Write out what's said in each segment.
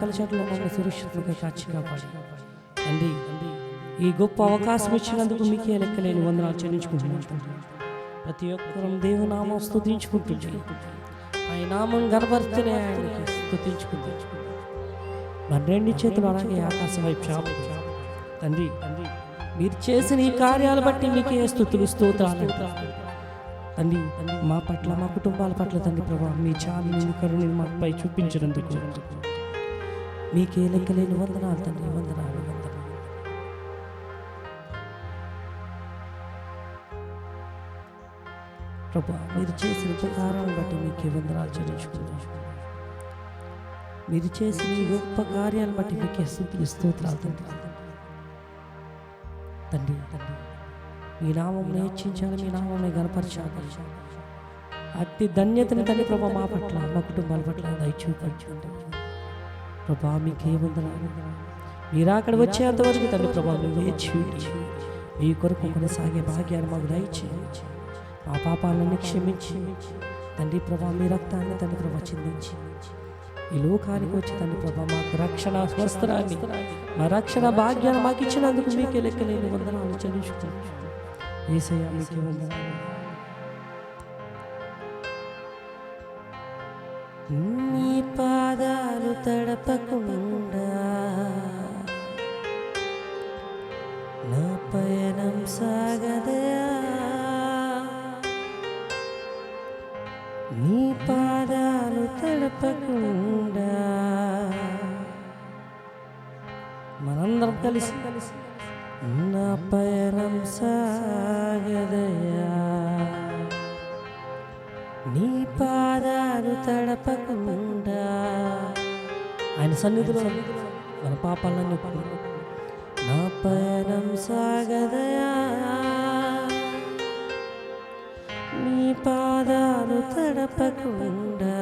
కలచట్లో మమ్మల్ని సురక్షితంగా కాచి కాపాడి. అండి ఈ గొప్ప అవకాశం ఇచ్చినందుకు మీకే లెక్కలేని వందనాలు చెల్లించుకుంటున్నాను ప్రతి ఒక్కరం దేవునామం స్థుతించుకుంటుంది ఆయన నామం గర్భర్తనే ఆయనకి స్తుతించుకుంటుంది మన రెండు చేతులు అలాగే ఆకాశం వైపు చాపు తండ్రి మీరు చేసిన ఈ కార్యాలు బట్టి మీకే స్థుతులు స్తోత్రాలు తండ్రి మా పట్ల మా కుటుంబాల పట్ల తండ్రి ప్రభావం మీ చాలు మీ కరుణని మాపై చూపించినందుకు మీకే లెక్కలేని వందనాలు తండ్రి వందనాలు వందనాలు. ప్రభా మీరు చేసిన ఉపకారాలను బట్టి మీకే వందనాలు చెల్లించుకుంటున్నాను మీరు చేసిన ఈ గొప్ప కార్యాలను బట్టి మీకే స్థుతులు స్తోత్రాలు తండ్రి. తండ్రి తండ్రి మీ నామం హెచ్చించాలి మీ నామం గనపరచాలి అతి ధన్యతని తల్లి ప్రభా మా పట్ల మా కుటుంబాల పట్ల దయచూపించండి ప్రభా మీకే వందనాలు మీరు అక్కడ వచ్చేంతవరకు తండ్రి ప్రభా మేము వేచి మీ కొరకు కొనసాగే భాగ్యాన్ని మాకు దయచేయండి మా పాపాలను క్షమించి. తండ్రి ప్రభా మీ రక్తాన్ని తండ్రి ప్రభా చిందించి. ఈ లోకానికి వచ్చి తండ్రి ప్రభా మాకు రక్షణ స్వస్థరాన్ని మా రక్షణ భాగ్యాన్ని మాకు ఇచ్చినందుకు మీకే లెక్కలేని వందనాలు చెల్లించుకుంటాం ఏసయ్య మీకే వందనాలు. తడపకుండా నా పయనం సాగదయా. నీ పాదాలు తడపకుండా మనందరం కలిసి కలిసి నా పయనం సాగదయా. నీ పాదాలు తడపకుండా ఆయన సన్నిధిలో మన పాపాలను నా పయనం సాగదయా. నీ పాదాలు తడపకుండా.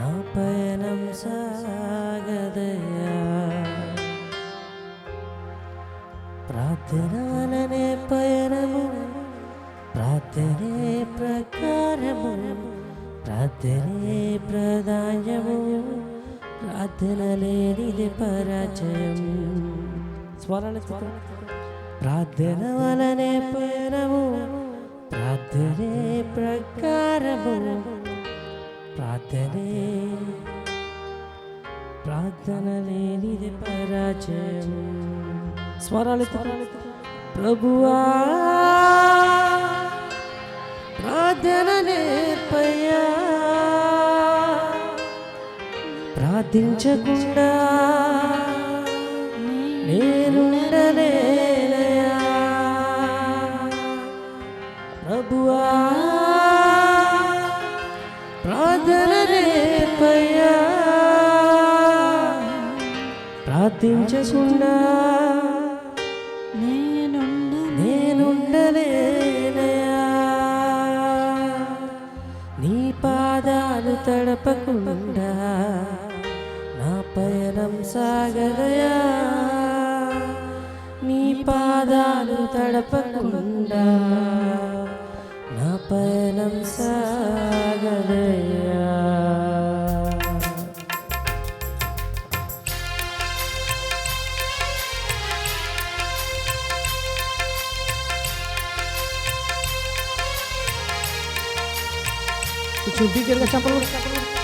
నా పయనం సాగదయా. ప్రార్థనలనే పయనము ప్రార్థనే ప్రకారము ప్రార్థనే ప్రదాయము ప్రార్థన లేనిది పరాజయం స్వరణ ప్రార్థన వలనే పరము ప్రార్థనే ప్రకారము. ప్రార్థనే ప్రార్థన లేనిది పరాజయం స్వరాలు ప్రభువా ప్రార్థన నేర్పయ్యా ప్రార్థించకుండా నేనుండలేనయా ప్రభువా ప్రార్థన నేర్పయ్యా ప్రార్థించకుండా నేనుండలేనయా నీ పాదాలు తడపకుండా పయనం సాగదయా నీ పాదాలు తడపకుండా నా పయనం సాగదయా కొంచెం బిగ్గరగా చెప్పలు ప్రార్థన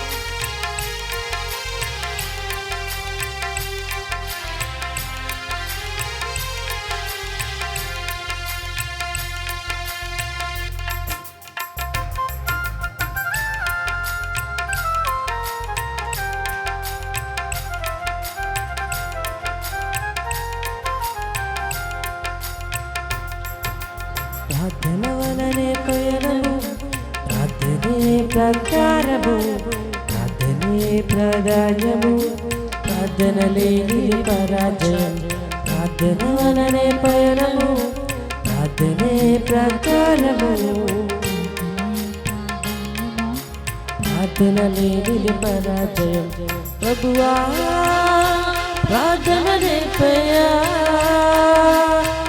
ప్రార్థనే ప్రధాన్యము? ప్రార్థన లేని పరాజయం. ప్రార్థన వలనే పయనము. ప్రార్థనే ప్రకారము ప్రార్థన లేని పరాజయం. ప్రభువా ప్రార్థన నేర్పయ్యా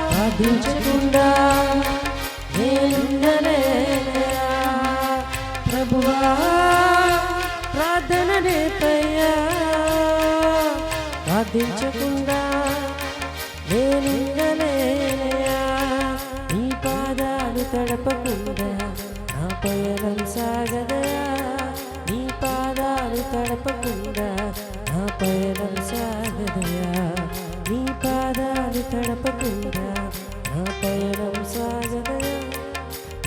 ప్రార్థించకుండా నేనుండలేనయా ప్రభువా ప్రార్థన ప్రార్థించకుండా నేనుండలేనయ్యా. నీ పాదాలు తడపకుండా నా పయనం సాగదయా. నీ పాదాలు తడపకుండా నా పయనం సాగదయా. నీ పాదాలు తడపకుండా నా పయనం సాగదయా.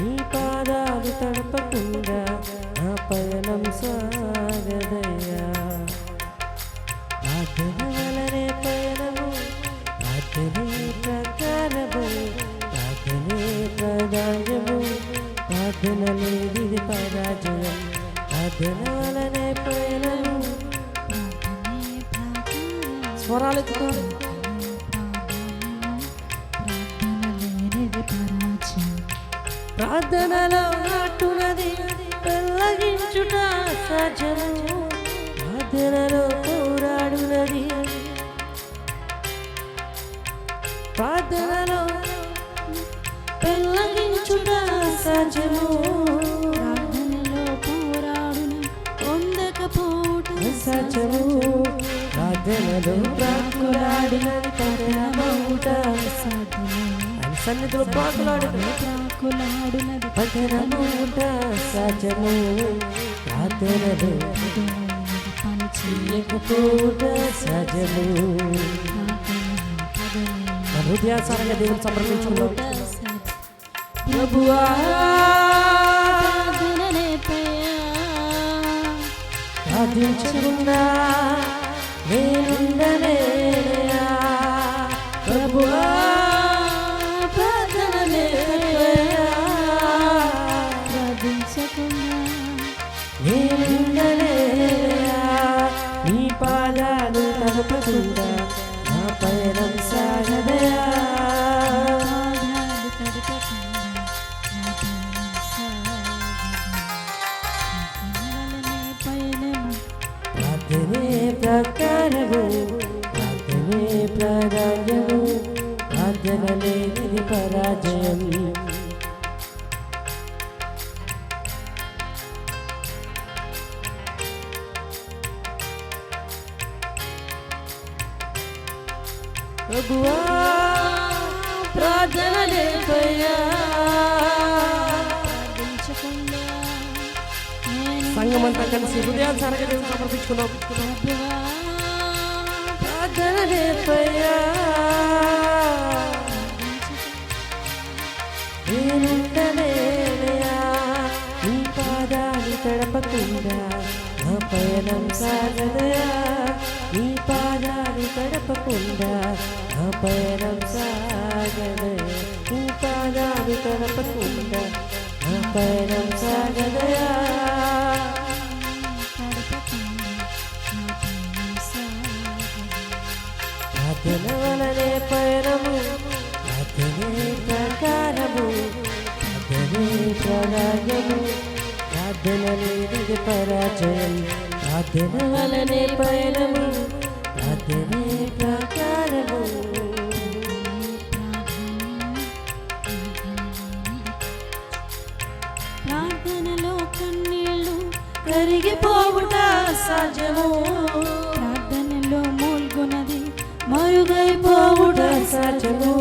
నీ పాదాలు తడపకుండా స్వరాలు ఎత్తుకోండి. ప్రార్థనలో నాటునది పెళ్ళగించుట సహజము ప్రార్థనలో పోరాడునది. ప్రార్థనలో పెళ్ళగించుట సహజము సహజము పరమౌట అని సన్నిధిలో ప్రాకులాడినది పరమౌట సహజము ప్రార్థనలో చేయకపోవుట సహజము మన హృదయాసారంగా దేవుని సమర్పించుకున్నాం ప్రభువా ప్రార్థించకుండా నేనుండలేనయా ప్రభువా ప్రార్థనలేనయా నేనుండలేనయా నీ పాదాలు తలపకుండా నా పయనం సాగ లేనిది పరాజయం. ప్రభువా ప్రార్థన లేపయ్యా సంఘమంతా కలిసి హృదయాసారంగా దేవుని సమర్పించుకున్నాం ప్రార్థన లేపయ్యా నేనుండలేనయా నీ పాదాలు తడపకుండా నా పయనం సాగదయా నీ పాదాలు తడపకుండా నా పయనం సాగదయా నీ తడపకుండా నా పయనం సాగదయా ప్రార్థన వలనే పయనము ప్రార్థనే ప్రకారము. ప్రార్థనలో కన్నీళ్ళు కరిగిపోవుట సహజము ప్రార్థనలో మూల్గొనది మరుగైపోవుట సహజము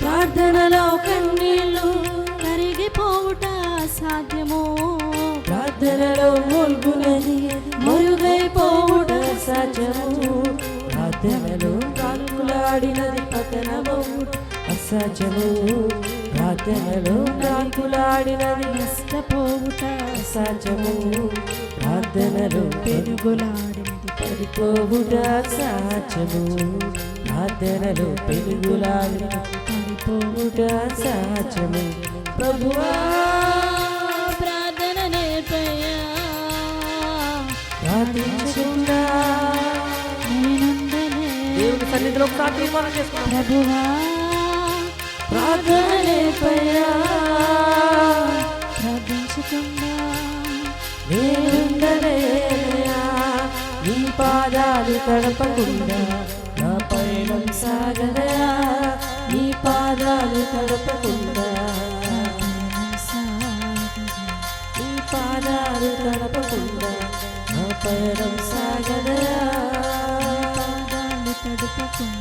ప్రార్థనలో మరుగైపోవుట సహజము ప్రార్థనలో కాకులాడినది పతనము. అసహజము ప్రార్థనలో కాకులాడినది నష్టపోవుట. అసహజము ప్రార్థనలో పెరుగులాడినది పడిపోవుట. సహజము ప్రార్థనలో పెరుగులాడి పడిపోవుట. సహజము ప్రభువా ప్రార్థన నేనుండలే దేవుని సన్నిధిలో ఒకసారి తీర్మానం పాదాలు తడపకుండా నా పయనం సాగదయా నీ పాదాలు తడపకుండా నీ పాదాలు తడపకుండా నా పయనం సాగదయా Thank.